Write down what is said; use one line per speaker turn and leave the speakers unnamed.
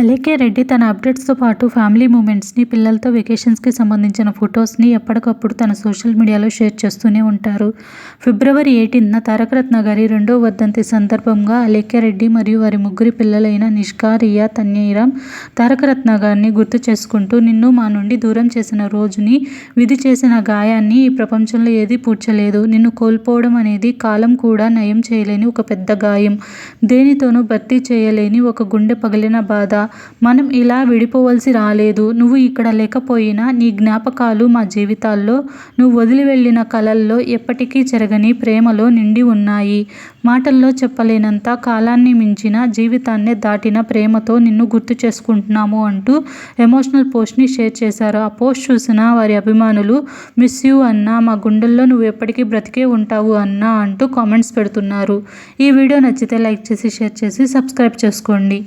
అలేఖ్య రెడ్డి తన అప్డేట్స్తో పాటు ఫ్యామిలీ మూమెంట్స్ని పిల్లలతో వెకేషన్స్కి సంబంధించిన ఫొటోస్ని ఎప్పటికప్పుడు తన సోషల్ మీడియాలో షేర్ చేస్తూనే ఉంటారు. ఫిబ్రవరి ఎయిటీన్న తారకరత్న గారి రెండో వర్ధంతి సందర్భంగా అలేఖ్య రెడ్డి మరియు వారి ముగ్గురి పిల్లలైన నిష్కా రియా తన్యైరామ్ తారకరత్న గారిని గుర్తు చేసుకుంటూ నిన్ను మా నుండి దూరం చేసిన రోజుని విధి చేసిన గాయాన్ని ఈ ప్రపంచంలో ఏదీ పూడ్చలేదు. నిన్ను కోల్పోవడం అనేది కాలం కూడా నయం చేయలేని ఒక పెద్ద గాయం. దేనితోనూ భర్తీ చేయలేని ఒక గుండె పగిలిన బాధ. మనం ఇలా విడిపోవలసి రాలేదు. నువ్వు ఇక్కడ లేకపోయినా నీ జ్ఞాపకాలు మా జీవితాల్లో నువ్వు వదిలి వెళ్ళిన కలల్లో ఎప్పటికీ చెరగని ప్రేమలో నిండి ఉన్నాయి. మాటల్లో చెప్పలేనంత కాలాన్ని మించిన జీవితాన్నే దాటిన ప్రేమతో నిన్ను గుర్తు చేసుకుంటున్నాము అంటూ ఎమోషనల్ పోస్ట్ని షేర్ చేశారు. ఆ పోస్ట్ చూసిన వారి అభిమానులు మిస్ యూ అన్నా మా గుండెల్లో నువ్వు ఎప్పటికీ బ్రతికే ఉంటావు అన్నా అంటూ కామెంట్స్ పెడుతున్నారు. ఈ వీడియో నచ్చితే లైక్ చేసి షేర్ చేసి సబ్స్క్రైబ్ చేసుకోండి.